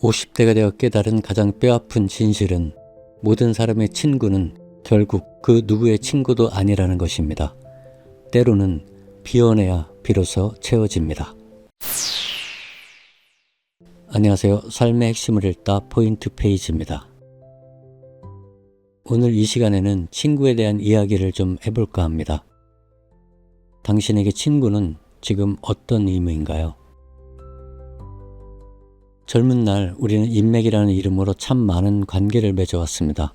50대가 되어 깨달은 가장 뼈아픈 진실은 모든 사람의 친구는 결국 그 누구의 친구도 아니라는 것입니다. 때로는 비워내야 비로소 채워집니다. 안녕하세요. 삶의 핵심을 읽다 포인트 페이지입니다. 오늘 이 시간에는 친구에 대한 이야기를 좀 해볼까 합니다. 당신에게 친구는 지금 어떤 의미인가요? 젊은 날 우리는 인맥이라는 이름으로 참 많은 관계를 맺어왔습니다.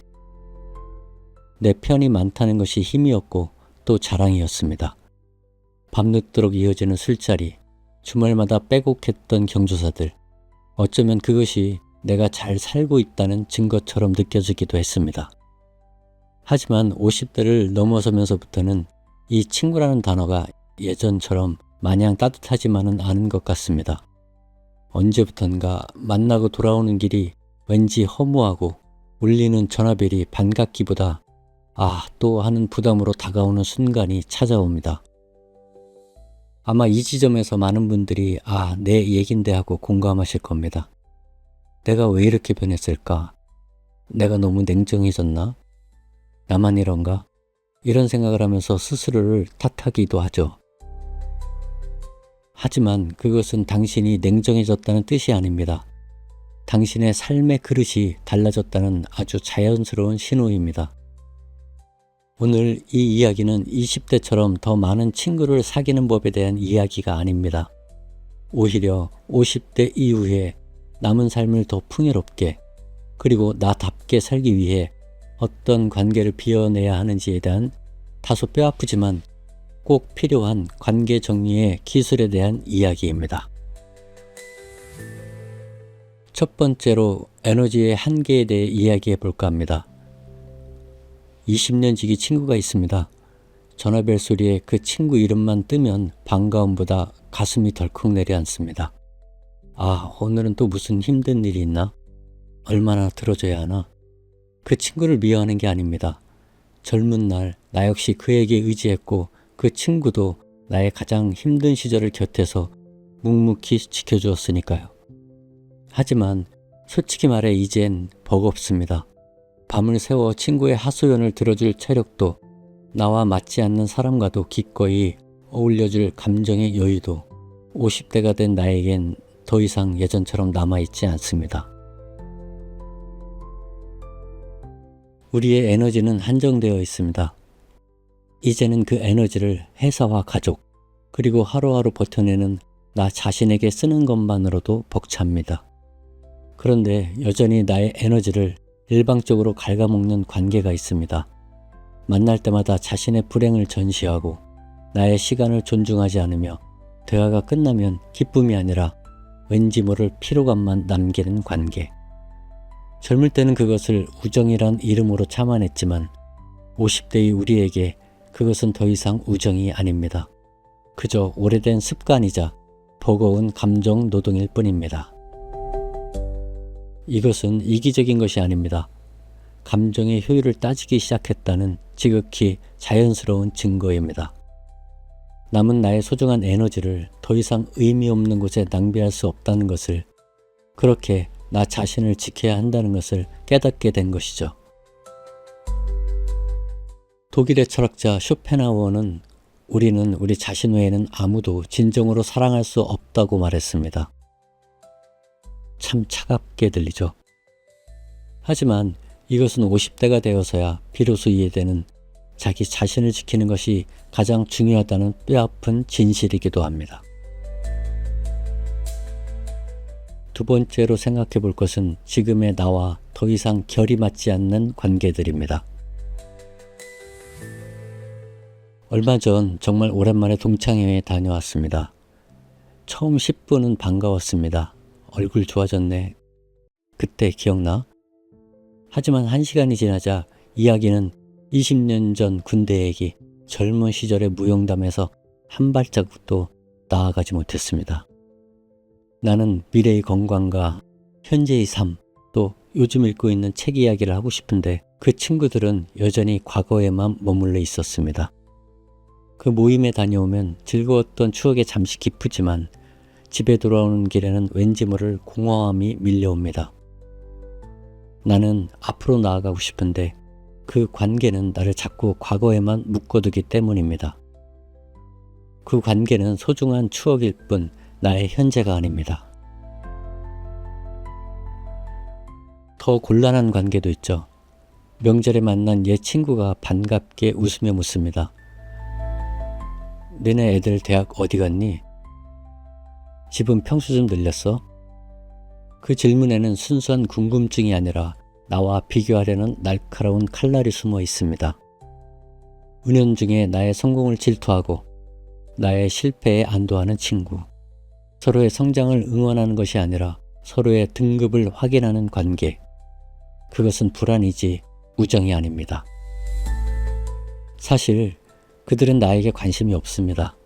내 편이 많다는 것이 힘이었고 또 자랑이었습니다. 밤늦도록 이어지는 술자리, 주말마다 빼곡했던 경조사들, 어쩌면 그것이 내가 잘 살고 있다는 증거처럼 느껴지기도 했습니다. 하지만 50대를 넘어서면서부터는 이 친구라는 단어가 예전처럼 마냥 따뜻하지만은 않은 것 같습니다. 언제부턴가 만나고 돌아오는 길이 왠지 허무하고 울리는 전화벨이 반갑기보다 아, 또 하는 부담으로 다가오는 순간이 찾아옵니다. 아마 이 지점에서 많은 분들이 아, 내 얘긴데 하고 공감하실 겁니다. 내가 왜 이렇게 변했을까? 내가 너무 냉정해졌나? 나만 이런가? 이런 생각을 하면서 스스로를 탓하기도 하죠. 하지만 그것은 당신이 냉정해졌다는 뜻이 아닙니다. 당신의 삶의 그릇이 달라졌다는 아주 자연스러운 신호입니다. 오늘 이 이야기는 20대처럼 더 많은 친구를 사귀는 법에 대한 이야기가 아닙니다. 오히려 50대 이후에 남은 삶을 더 풍요롭게 그리고 나답게 살기 위해 어떤 관계를 비워내야 하는지에 대한 다소 뼈아프지만 꼭 필요한 관계 정리의 기술에 대한 이야기입니다. 첫 번째로 에너지의 한계에 대해 이야기해 볼까 합니다. 20년 지기 친구가 있습니다. 전화벨 소리에 그 친구 이름만 뜨면 반가움보다 가슴이 덜컥 내려앉습니다. 아, 오늘은 또 무슨 힘든 일이 있나? 얼마나 들어줘야 하나? 그 친구를 미워하는 게 아닙니다. 젊은 날 나 역시 그에게 의지했고 그 친구도 나의 가장 힘든 시절을 곁에서 묵묵히 지켜주었으니까요. 하지만 솔직히 말해 이젠 버겁습니다. 밤을 새워 친구의 하소연을 들어줄 체력도 나와 맞지 않는 사람과도 기꺼이 어울려줄 감정의 여유도 50대가 된 나에겐 더 이상 예전처럼 남아있지 않습니다. 우리의 에너지는 한정되어 있습니다. 이제는 그 에너지를 회사와 가족, 그리고 하루하루 버텨내는 나 자신에게 쓰는 것만으로도 벅찹니다. 그런데 여전히 나의 에너지를 일방적으로 갉아먹는 관계가 있습니다. 만날 때마다 자신의 불행을 전시하고 나의 시간을 존중하지 않으며 대화가 끝나면 기쁨이 아니라 왠지 모를 피로감만 남기는 관계. 젊을 때는 그것을 우정이란 이름으로 참아냈지만 50대의 우리에게 그것은 더 이상 우정이 아닙니다. 그저 오래된 습관이자 버거운 감정 노동일 뿐입니다. 이것은 이기적인 것이 아닙니다. 감정의 효율을 따지기 시작했다는 지극히 자연스러운 증거입니다. 남은 나의 소중한 에너지를 더 이상 의미 없는 곳에 낭비할 수 없다는 것을 그렇게 나 자신을 지켜야 한다는 것을 깨닫게 된 것이죠. 독일의 철학자 쇼펜하우어는 우리는 우리 자신 외에는 아무도 진정으로 사랑할 수 없다고 말했습니다. 참 차갑게 들리죠. 하지만 이것은 50대가 되어서야 비로소 이해되는 자기 자신을 지키는 것이 가장 중요하다는 뼈아픈 진실이기도 합니다. 두 번째로 생각해 볼 것은 지금의 나와 더 이상 결이 맞지 않는 관계들입니다. 얼마 전 정말 오랜만에 동창회에 다녀왔습니다. 처음 10분은 반가웠습니다. 얼굴 좋아졌네. 그때 기억나? 하지만 한 시간이 지나자 이야기는 20년 전 군대 얘기, 젊은 시절의 무용담에서 한 발자국도 나아가지 못했습니다. 나는 미래의 건강과 현재의 삶, 또 요즘 읽고 있는 책 이야기를 하고 싶은데 그 친구들은 여전히 과거에만 머물러 있었습니다. 그 모임에 다녀오면 즐거웠던 추억에 잠시 기쁘지만 집에 돌아오는 길에는 왠지 모를 공허함이 밀려옵니다. 나는 앞으로 나아가고 싶은데 그 관계는 나를 자꾸 과거에만 묶어두기 때문입니다. 그 관계는 소중한 추억일 뿐 나의 현재가 아닙니다. 더 곤란한 관계도 있죠. 명절에 만난 옛 친구가 반갑게 웃으며 묻습니다. 너네 애들 대학 어디 갔니? 집은 평수 좀 늘렸어? 그 질문에는 순수한 궁금증이 아니라 나와 비교하려는 날카로운 칼날이 숨어 있습니다. 은연중에 나의 성공을 질투하고 나의 실패에 안도하는 친구. 서로의 성장을 응원하는 것이 아니라 서로의 등급을 확인하는 관계. 그것은 불안이지 우정이 아닙니다. 사실 그들은 나에게 관심이 없습니다.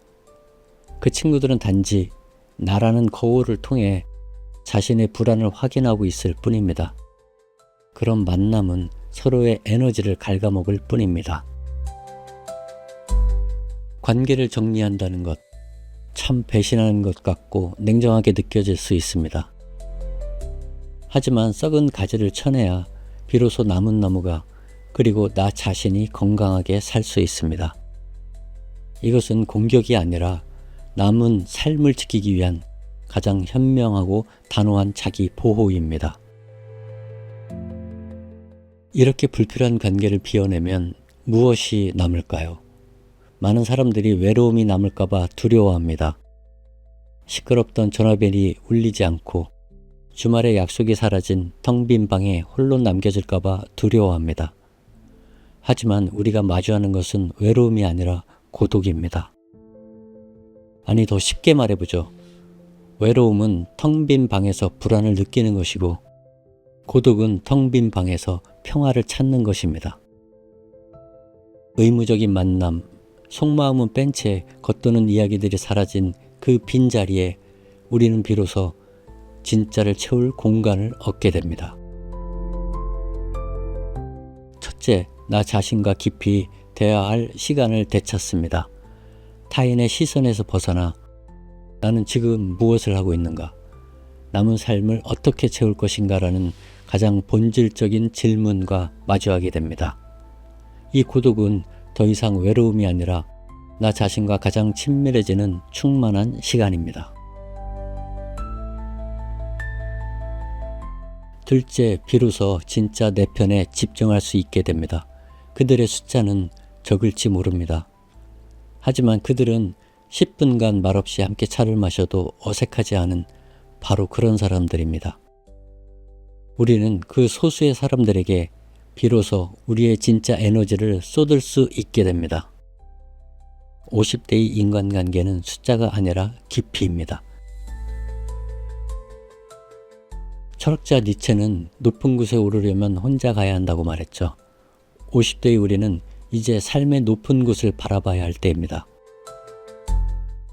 그 친구들은 단지 나라는 거울을 통해 자신의 불안을 확인하고 있을 뿐입니다. 그런 만남은 서로의 에너지를 갉아먹을 뿐입니다. 관계를 정리한다는 것, 참 배신하는 것 같고 냉정하게 느껴질 수 있습니다. 하지만 썩은 가지를 쳐내야 비로소 남은 나무가 그리고 나 자신이 건강하게 살 수 있습니다. 이것은 공격이 아니라 남은 삶을 지키기 위한 가장 현명하고 단호한 자기 보호입니다. 이렇게 불필요한 관계를 비워내면 무엇이 남을까요? 많은 사람들이 외로움이 남을까봐 두려워합니다. 시끄럽던 전화벨이 울리지 않고 주말에 약속이 사라진 텅 빈 방에 홀로 남겨질까봐 두려워합니다. 하지만 우리가 마주하는 것은 외로움이 아니라 고독입니다. 아니, 더 쉽게 말해보죠. 외로움은 텅 빈 방에서 불안을 느끼는 것이고, 고독은 텅 빈 방에서 평화를 찾는 것입니다. 의무적인 만남, 속마음은 뺀 채 겉도는 이야기들이 사라진 그 빈자리에 우리는 비로소 진짜를 채울 공간을 얻게 됩니다. 첫째, 나 자신과 깊이 대화할 시간을 되찾습니다. 타인의 시선에서 벗어나 나는 지금 무엇을 하고 있는가? 남은 삶을 어떻게 채울 것인가 라는 가장 본질적인 질문과 마주하게 됩니다. 이 고독은 더 이상 외로움이 아니라 나 자신과 가장 친밀해지는 충만한 시간입니다. 둘째, 비로소 진짜 내 편에 집중할 수 있게 됩니다. 그들의 숫자는 적을지 모릅니다. 하지만 그들은 10분간 말없이 함께 차를 마셔도 어색하지 않은 바로 그런 사람들입니다. 우리는 그 소수의 사람들에게 비로소 우리의 진짜 에너지를 쏟을 수 있게 됩니다. 50대의 인간관계는 숫자가 아니라 깊이입니다. 철학자 니체는 높은 곳에 오르려면 혼자 가야 한다고 말했죠. 50대의 우리는 이제 삶의 높은 곳을 바라봐야 할 때입니다.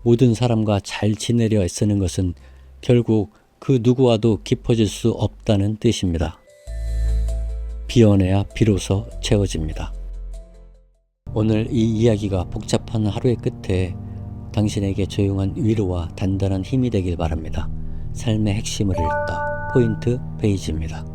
모든 사람과 잘 지내려 애쓰는 것은 결국 그 누구와도 깊어질 수 없다는 뜻입니다. 비워내야 비로소 채워집니다. 오늘 이 이야기가 복잡한 하루의 끝에 당신에게 조용한 위로와 단단한 힘이 되길 바랍니다. 삶의 핵심을 읽다. 포인트 페이지입니다.